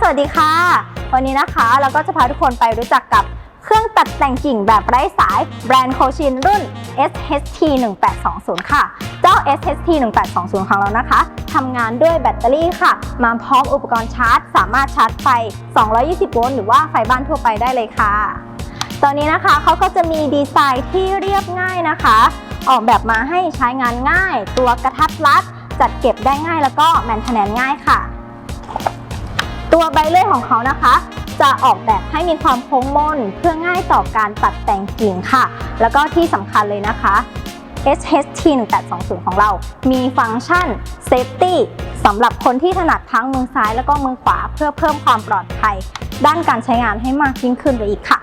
สวัสดีค่ะ วันนี้นะคะเราก็จะพาทุกคนไปรู้จักกับเครื่องตัดแต่งกิ่งแบบไร้สายแบรนด์โคชินรุ่น SHT 1820ค่ะ เจ้า SHT 1820ของเรานะคะทำงานด้วยแบตเตอรี่ค่ะ มาพร้อมอุปกรณ์ชาร์จ สามารถชาร์จไฟ 220 โวลต์หรือว่าไฟบ้านทั่วไปได้เลยค่ะตอนนี้นะคะเขาก็จะมีดีไซน์ที่เรียบง่ายนะคะ ออกแบบมาให้ใช้งานง่าย ตัวกระทัดรัด จัดเก็บได้ง่ายแล้วก็แมนเทนแนนง่ายค่ะ ตัวใบเลื่อยของเขานะคะ จะออกแบบให้มีความโค้งมนเพื่อง่ายต่อการตัดแต่งกิ่งค่ะ แล้วก็ที่สำคัญเลยนะคะ SHT 1820ของเรา มีฟังก์ชัน Safety สำหรับคนที่ถนัดทั้งมือซ้ายแล้วก็มือขวา เพื่อเพิ่มความปลอดภัย ด้านการใช้งานให้มากยิ่งขึ้นไปอีกค่ะ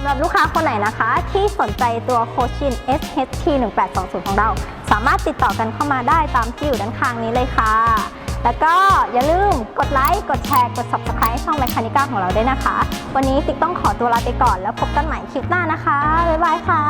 ำหรับลูกค้าคนไหนนะคะ ที่สนใจตัวโคชิน SHT 1820 ของเรา สามารถติดต่อกันเข้ามาได้ตามที่อยู่ด้านข้างนี้เลยค่ะ แล้วก็อย่าลืมกดไลค์ กดแชร์ กด subscribe ให้ช่องแมคคานิก้าของเราด้วยนะคะ วันนี้ติ๊กต้องขอตัวลาไปก่อนแล้วพบกันใหม่คลิปหน้านะคะ บ๊ายบายค่ะ